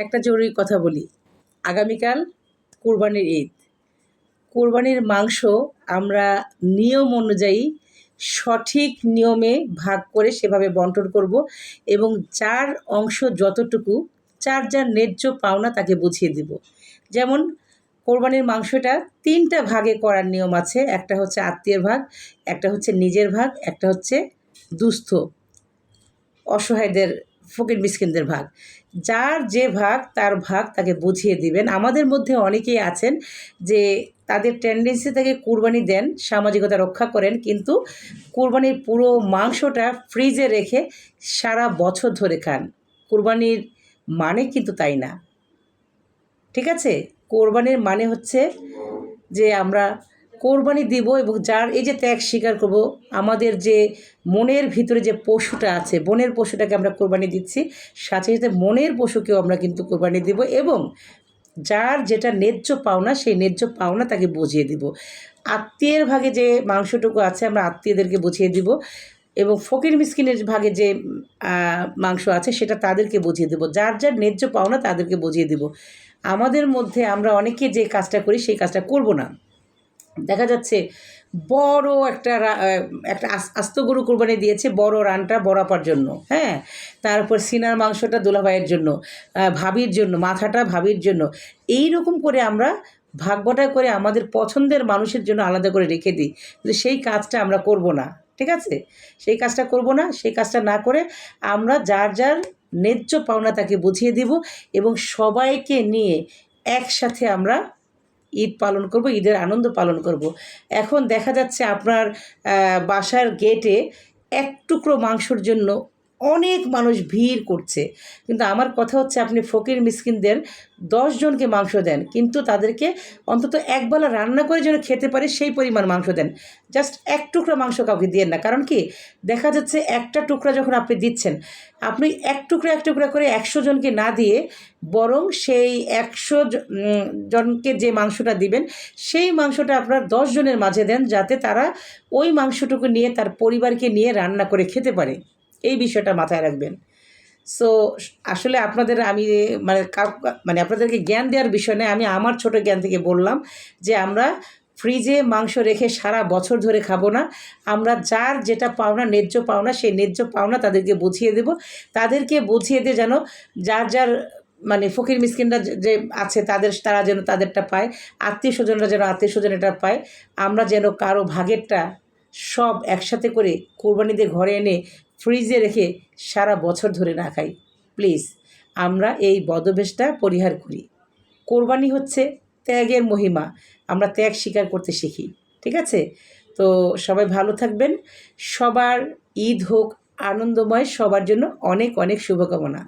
একটা জরুরি কথা বলি। আগামীকাল কোরবানির ঈদ। কোরবানির মাংস আমরা নিয়ম অনুযায়ী সঠিক নিয়মে ভাগ করে সেভাবে বন্টন করব এবং যার অংশ যতটুকু যার যার ন্যায্য পাওনা তাকে বুঝিয়ে দিব। যেমন, কোরবানির মাংসটা তিনটা ভাগে করার নিয়ম আছে। একটা হচ্ছে আত্মীয়ের ভাগ, একটা হচ্ছে নিজের ভাগ, একটা হচ্ছে দুস্থ, অসহায়দের ফকির মিসকিনদের ভাগ। যার যে ভাগ, তার ভাগ তাকে বুঝিয়ে দিবেন। আমাদের মধ্যে অনেকেই আছেন যে তাদের টেন্ডেন্সি থেকে কুরবানি দেন, সামাজিকতা রক্ষা করেন, কিন্তু কুরবানির পুরো মাংসটা ফ্রিজে রেখে সারা বছর ধরে খান। কুরবানির মানে কিন্তু তাই না? ঠিক আছে? কোরবানির মানে হচ্ছে যে আমরা কোরবানি দিব এবং যার এই যে ত্যাগ স্বীকার করব, আমাদের যে মনের ভিতরে যে পশুটা আছে, বনের পশুটাকে আমরা কোরবানি দিচ্ছি, সাথে সাথে মনের পশুকেও আমরা কিন্তু কোরবানি দিব এবং যার যেটা ন্যায্য পাওনা, সেই ন্যায্য পাওনা তাকে বুঝিয়ে দিব। আত্মীয়ের ভাগে যে মাংসটুকু আছে, আমরা আত্মীয়দেরকে বুঝিয়ে দিব এবং ফকির মিসকিনের ভাগে যে মাংস আছে, সেটা তাদেরকে বুঝিয়ে দেবো। যার যার ন্যায্য পাওনা তাদেরকে বুঝিয়ে দিব। আমাদের মধ্যে আমরা অনেকে যে কাজটা করি, সেই কাজটা করব না। দেখা যাচ্ছে বড় একটা একটা আস্ত গরু কোরবানি দিয়েছে, বড় রানটা বরাপার জন্য হ্যাঁ? তারপর সিনার মাংসটা দোলাভাইয়ের জন্য ভাবির জন্য, মাথাটা ভাবির জন্য এই রকম করে আমরা ভাগবটা করে আমাদের পছন্দের মানুষের জন্য আলাদা করে রেখে দিই, কিন্তু সেই কাজটা আমরা করব না, ঠিক আছে? সেই কাজটা করব না, সেই কাজটা না করে আমরা যার যার ন্যায্য পাওনা তাকে বুঝিয়ে দিব এবং সবাইকে নিয়ে একসাথে আমরা ঈদ পালন করব, ঈদের আনন্দ পালন করব। এখন দেখা যাচ্ছে আপনার বাসার গেটে এক টুকরো মাংসর জন্য অনেক মানুষ ভিড় করছে। কিন্তু আমার কথা হচ্ছে আপনি ফকির মিসকিনদের জনকে মাংস দেন, কিন্তু তাদেরকে অন্তত একবেলা রান্না করে যেন খেতে পারে সেই পরিমাণ মাংস দেন। জাস্ট এক টুকরা মাংস কাউকে দিয়ে না। কারণ কি? দেখা যাচ্ছে একটা টুকরা যখন আপনি দিচ্ছেন, আপনি এক টুকরা এক টুকরা করে একশো জনকে না দিয়ে বরং সেই একশো জনকে যে মাংসটা দিবেন, সেই মাংসটা আপনার জনের মাঝে দেন যাতে তারা ওই মাংসটুকু নিয়ে তার পরিবারকে নিয়ে রান্না করে খেতে পারে। এই বিষয়টা মাথায় রাখবেন। সো আসলে আপনাদের আমি মানে মানে আপনাদেরকে জ্ঞান দেওয়ার বিষয় নয়, আমি আমার ছোট জ্ঞান থেকে বললাম যে আমরা ফ্রিজে মাংস রেখে সারা বছর ধরে খাব না। আমরা যার যেটা পাওনা, ন্যায্য পাওনা, সেই ন্যায্য পাওনা তাদেরকে বুঝিয়ে দেব। তাদেরকে বুঝিয়ে দিয়ে যেন যার যার মানে ফকির মিসকিনরা যে আছে, তাদের, তারা যেন তাদেরটা পায়, আত্মীয় স্বজনরা যেন আত্মীয় স্বজন এটা পায়, আমরা যেন কারও ভাগেরটা সব একসাথে করে কোরবানিদের ঘরে এনে ফ্রিজে রেখে সারা বছর ধরে না খাই। প্লিজ, আমরা এই বদবেশটা পরিহার করি। কোরবানি হচ্ছে ত্যাগের মহিমা। আমরা ত্যাগ স্বীকার করতে শিখি, ঠিক আছে? তো সবাই ভালো থাকবেন। সবার ঈদ হোক, আনন্দময়, সবার জন্য অনেক অনেক শুভকামনা।